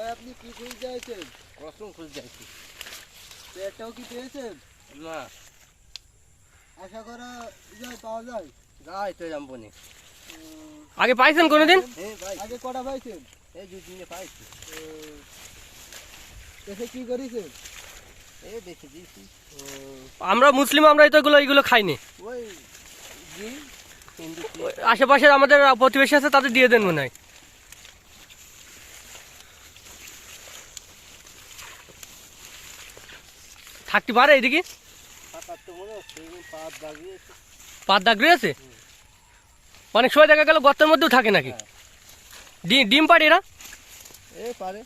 ভাই আপনি কি খুঁজতে আছেন কি পেয়েছেন? না। আশা করা যায় পাওয়া যায়? যাই তো যাব নি আগে পাইছেন কোনোদিন? হ্যাঁ আগে কটা পাইছেন? এই দু দিনে পাইছি। এসে কি করেছেন? এই দেখে দিয়েছি। আমরা মুসলিম আমরা তো এগুলো এগুলো খাইনি। ওই জি হিন্দু ওই আশেপাশে আমাদের প্রতিবেশী আছে তাদের দিয়ে দেন মনে হয়। থাকতে পারে এরকম পাত দাগ রয়েছে। অনেক সময় দেখা গেল গর্তের মধ্যেও থাকে নাকি? হ্যাঁ। ডিম ডিম পাড়ি এরা? এ পারে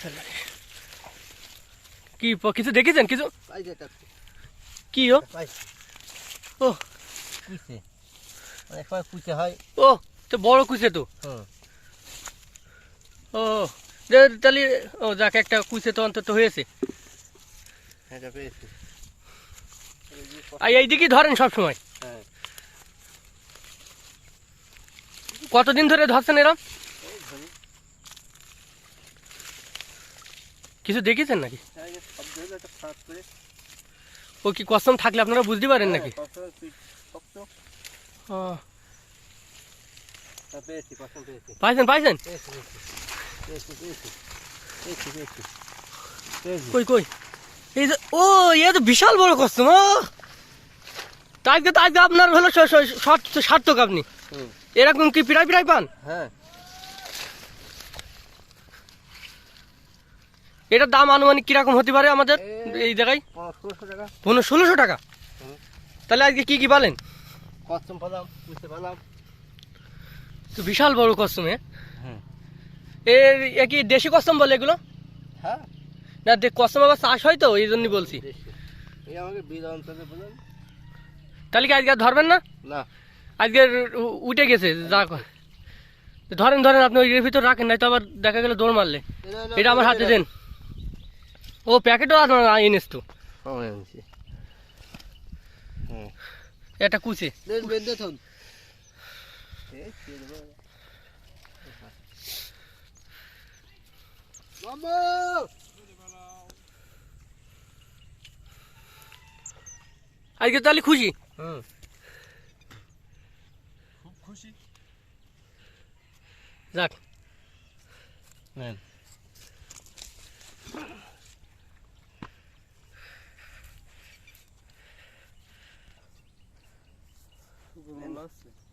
পারে কি কিছু দেখেছেন? কিছু? কি ও? ও কুইতে হয়। ও তো বড় কুইছে তো। হুম। ও তাহলে ও যাক একটা কুইছে তো অন্তত হয়েছে। এই যে আর এইদিকেই ধরেন সব সময় হ্যাঁ। কতদিন ধরে ধরছেন এরম? কিছু দেখেছেন নাকি? এই যে সব ধরে একটা ফাঁক করে। ও কি কসম থাকলে আপনারা বুঝতে পারেন নাকি? হ্যাঁ, হ্যাঁ, পাইছেন পাইছেন? কই কই? এই যে ও এ তো বিশাল বড় ও তা আজকে তো আজকে আপনার হলো সার্থক আপনি। এরকম কি পিড়াই পিড়াই পান? হ্যাঁ। এটার দাম আনুমানিক কীরকম হতে পারে আমাদের? এই জায়গায়? পনেরো ষোলোশো টাকা? তাহলে আজকে কি কি পালেন? তো বিশাল বড় কসম হুম। এর এ কি দেশি কসম বলে এগুলো? হ্যাঁ। না কসম আবার চাষ হয় তো এই জন্যই বলছি। তাহলে কি আজকে ধরবেন না? না। আজকে উঠে গেছে যা ধরেন ধরেন আপনি ওই এর ভিতর রাখেন নাই তো আবার দেখা গেলে দৌড় মারলে। এটা আমার হাতে দেন। ও প্যাকেটও আর এনেস তো? হ্যাঁ। এটা কুচে দেন বেঁধে থন এই কে দেবো? মামা আজকে তাহলে খুশি। হুম। খুব খুশি। যাক। নেন। লাগছে।